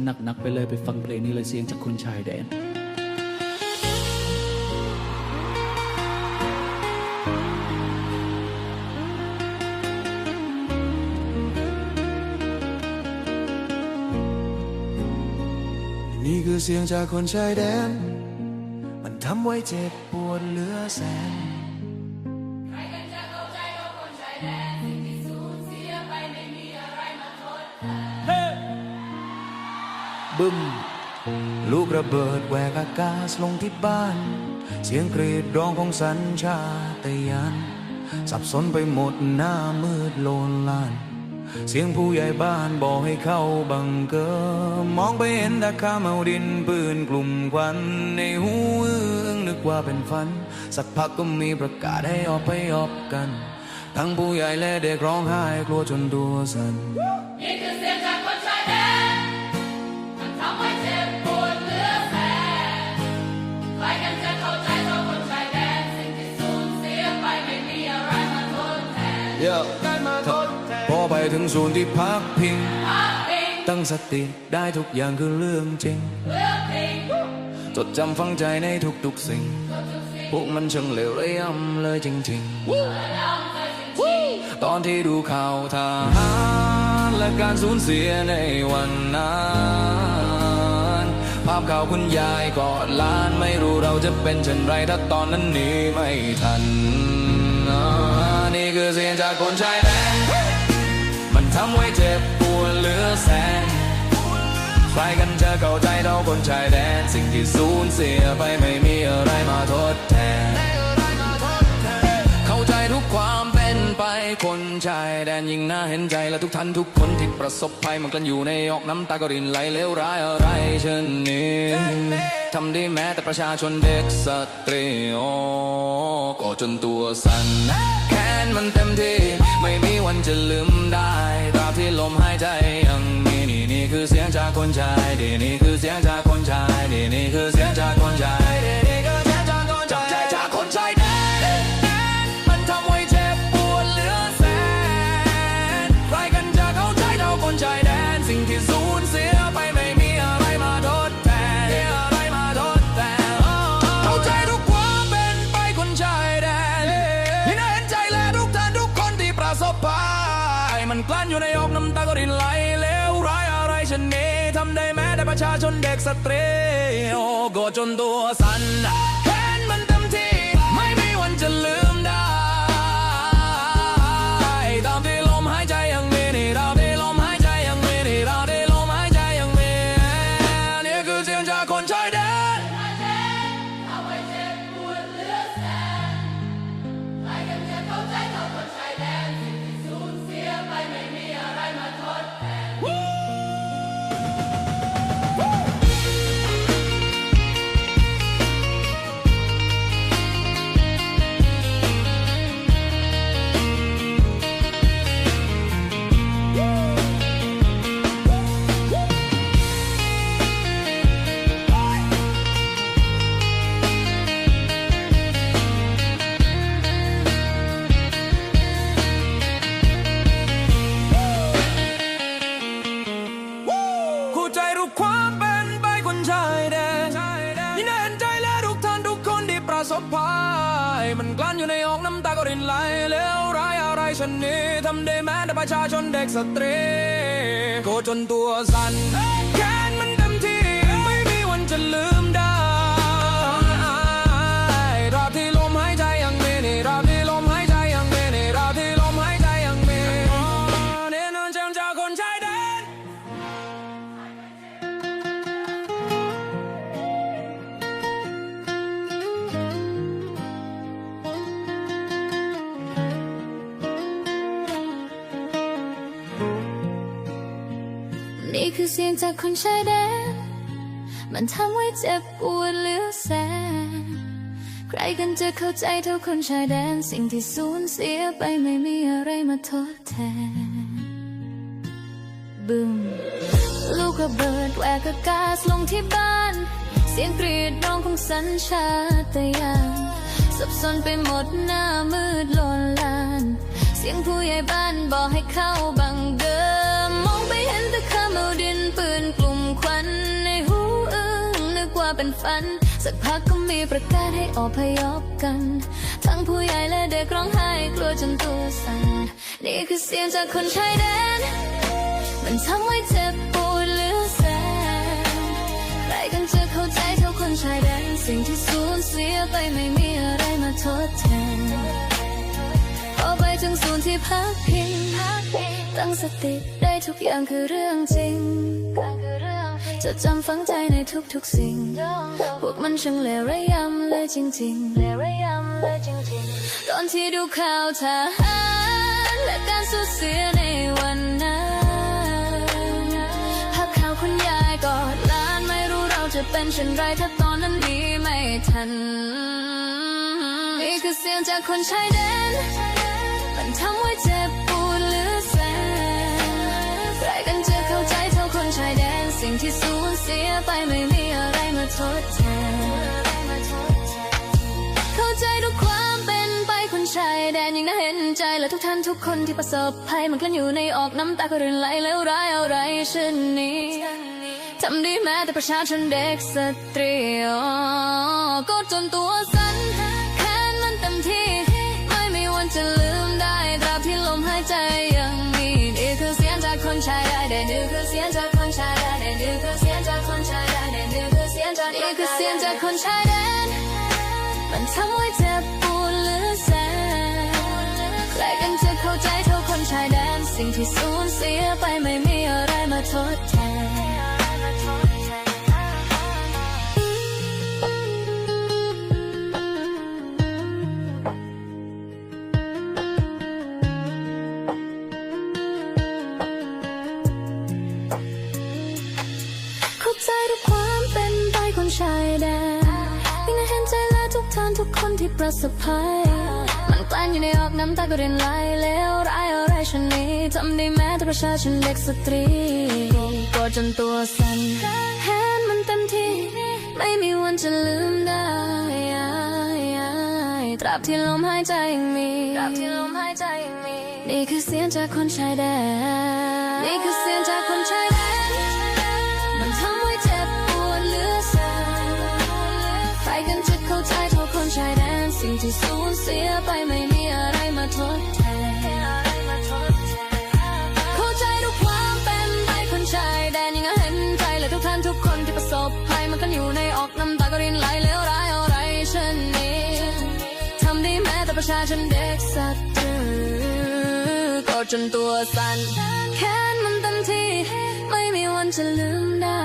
ันหนักๆไปเลยไปฟังเพลงนี้เลยเสียงจากคนชายแดนนี่คือเสียงจากคนชายแดน มันทำไว้เจ็บปวดเหลือแสน บึ้ม ลูกระเบิดแหวกอากาศลงที่บ้าน เสียงกรีดร้องของสัญชาตญาณสับสนไปหมดหน้ามืดโลนลาน เสียงผู้ใหญ่บ้านบอกให้เข้าบังเกอร์มองไปเห็นตะข้าเอาดินปืนกลุ่มควัน ในหูอึ้งนึกว่าเป็นฝัน สักพักก็มีประกาศให้ออกไปออกกัน ทั้งผู้ใหญ่และเด็กร้องไห้กลัวจนตัวสั่น ยอะพอไปถึงศูนย์ที่พักพิงพักพิง ตั้งสติได้ทุกอย่างคือเรื่องจริงเลือกพิงจดจำฝังใจในทุกๆสิ่ง พวกมันช่างเลวระยำเลยจริง ๆ ตอนที่ดูข่าวทหารและการสูญเสียในวันนั้นภาพข่าวคุณยายกอดหลานไม่รู้เราจะเป็นเช่นไรถ้าตอนนั้นหนี้ไม่ทันอ่า นี่คือเสียงจากคนชายแดนมันทำไว้เจ็บปวดเหลือแสนใครกันจะเข้าใจเราคนชายแดน สิ่งที่สูญเสียไปไม่มีอะไรมาทดแทน เข้าใจทุกความเป็นไปคนชายแดนยิ่งน่าเห็นใจและทุกท่านทุกคนที่ประสบภัยมันกลันอยู่ในออกน้ำตาก็รินไหลเลวร้ายอะไรเช่นนี้ทำได้แม้แต่ประชาชนเด็กสตรีโอก็จนตัวสั่น นมันเต็มที่ ไม่มีวันจะลืมได้ตราบที่ลมหายใจยังมีนี่นี่คือเสียงจากคนชายดีนี่คือเสียงจากคน ประชาชนเด็กสตรีโอ้โกรธจนตัวสั่นแค้นมันเต็มที่ไม่มีวันจะลืมได้ตามที่ลมหายใจยังมีนี่ตามที่ลมหายใจยังมีนี่ตามที่ลมหายใจยังมีนี่คือเสียงจากคนชายแดน บพายมันกลั้นอยู่ในอกน้ำตาก็รินไหลเลวร้ายอะไรชนนี้ทำได้แม้แต่ประชาชนเด็กสตรีโกจนตัวสั่นแค้นมันเต็มที่ไม่มีวันจะลืม เสียงจากคนชายแดน มันทำให้เจ็บปวดเหลือแสน ใครกันจะเข้าใจเท่าคนชายแดน สิ่งที่สูญเสียไปไม่มีอะไรมาทดแทน บึ้มลูกระเบิดแหวกอากาศลงที่บ้าน เสียงกรีดร้องของสัญชาตญาณสับสนไปหมดหน้ามืดลนลาน เสียงผู้ใหญ่บ้านบอกให้เข้าบังเดิมมองไปเห็นแต่ขมเอาดิน เป็นฝัน สักพักก็มีประกาศให้อพยพกัน ทั้งผู้ใหญ่และเด็กร้องไห้กลัวจนตัวสั่น นี่คือเสียงจากคนชายแดน มันทำให้เจ็บปวดเหลือแสนใครกันจะเข้าใจเท่าคนชายแดน สิ่งที่สูญเสียไปไม่มีอะไรมาทดแทนพอไปถึงศูนย์ที่พักพิงตั้งสติ ทุกอย่างคือเรื่องจริง จะจำฝังใจในทุกๆสิ่ง พวกมันช่างเลวระยำเลยจริงๆ ตอนที่ดูข่าวทหารและการสูญเสียในวันนั้นภาพข่าวคุณยายกอดหลานไม่รู้เราจะเป็นเช่นไรถ้าตอนนั้นนี้ไม่ทัน นี่คือเสียงจากคนชายแดนมันทำให้เจ็บปวด ที่สูญเสียไปไม่มีอะไรมาทดแทนเข้าใจทุกความเป็นไปคนชายแดนยังน่าเห็นใจและทุกท่านทุกคนที่ประสบภัยมันกลั้นอยู่ในออกน้ำตาก็รินไหลแล้วร้ายอะไรเช่นนี้ทำได้แม้แต่ประชาชนเด็กสตรีอ๋อก็จนตัว ทำไว้เจ็บปวดเหลือแสนใครกันจะเข้าใจเท่าคนชายแดน สิ่งที่สูญเสียไปไม่มีอะไรมาทดแทน และทุกท่านทุกคนที่ประสบภัย มันกลั้นอยู่ในออกน้ำตาก็เรินไหลแล้วร้ายอะไรชนนี้ทำได้แม้แต่ประชาชนเด็กสตรีก็จนตัวสั่นแค้นมันเต็มที่ ไม่มีวันจะลืมได้ตราบที่ลมหายใจยังมีตราบที่ลมหายใจยังมี นี่คือเสียงจากคนชายแดน นี่คือเสียงจากคนชายแดนมัน ที่สูญเสียไปไม่มีอะไรมาทดแทนเข้าใจทุกความเป็นไปคนชายแดนยังเห็นใจและทุกท่านทุกคนที่ประสบภัยมันกันอยู่ในออกน้ำตาก็รินไหลแล้วร้ายอะไรเช่นนี้ทำได้แม้แต่ประชาชนเด็กสตรีก็จนตัวสั่นแค้นมันเต็มที่ไม่มีวันจะลืมได้